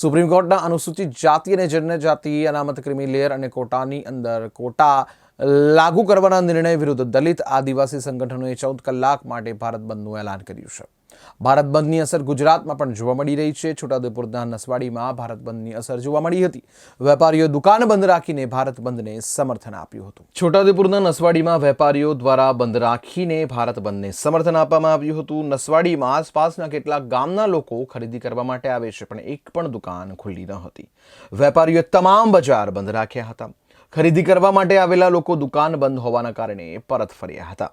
Supreme કોર્ટના અનુસૂચિત જાતિ અને જનજાતિ અનામત ક્રિમી લેયર અને કોટાની અંદર કોટા લાગુ કરવાના નિર્ણય વિરુદ્ધ દલિત આદિવાસી સંગઠનોએ ચૌદ કલાક માટે ભારત બંધનું એલાન કર્યું છે. ભારત બંધની અસર ગુજરાતમાં પણ જોવા મળી રહી છે. છોટાઉદેપુરના નસવાડીમાં ભારત બંધની અસર જોવા મળી હતી. વેપારીઓ દુકાન બંધ રાખીને ભારત બંધને સમર્થન આપ્યું હતું. છોટાઉદેપુરના નસવાડીમાં વેપારીઓ દ્વારા બંધ રાખીને ભારત બંધને સમર્થન આપવામાં આવ્યું હતું. નસવાડીમાં આસપાસના કેટલાક ગામના લોકો ખરીદી કરવા માટે આવે છે, પણ એક પણ દુકાન ખુલ્લી ન હતી. વેપારીઓએ તમામ બજાર બંધ રાખ્યા હતા. ખરીદી કરવા માટે આવેલા લોકો દુકાન બંધ હોવાના કારણે પરત ફર્યા હતા.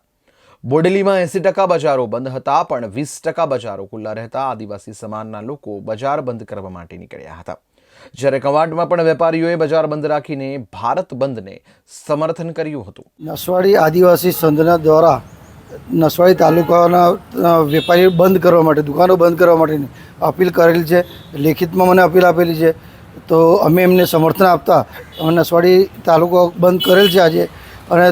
બોડેલીમાં એસી ટકા બજારો બંધ હતા, પણ વીસ ટકા બજારો ખુલ્લા રહેતા આદિવાસી સમાજના લોકો બજાર બંધ કરવા માટે નીકળ્યા હતા. જ્યારે કવાંટમાં પણ વેપારીઓએ બજાર બંધ રાખીને ભારત બંધને સમર્થન કર્યું હતું. નસવાડી આદિવાસી સંઘના દ્વારા નસવાડી તાલુકાના વેપારીઓ બંધ કરવા માટે, દુકાનો બંધ કરવા માટેની અપીલ કરેલી છે. લેખિતમાં મને અપીલ આપેલી છે. તો અમે એમને સમર્થન આપતા. નસવાડી તાલુકો બંધ કરેલ છે આજે. અને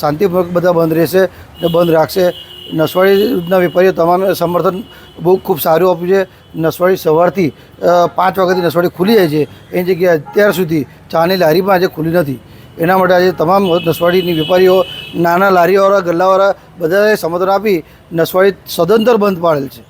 શાંતિપૂર્વક બધા બંધ રહેશે ને બંધ રાખશે. નસવાડીના વેપારીઓ તમામે સમર્થન બહુ ખૂબ સારું આપ્યું છે. નસવાડી સવારથી પાંચ વાગ્યાથી નસવાડી ખુલી જાય છે. એની જગ્યાએ અત્યાર સુધી ચાની લારી પણ આજે ખુલી નથી. એના માટે આજે તમામ નસવાડીની વેપારીઓ, નાના લારીવાળા, ગલ્લાવાળા બધાએ સમર્થન આપી નસવાડી સદંતર બંધ પાડેલ છે.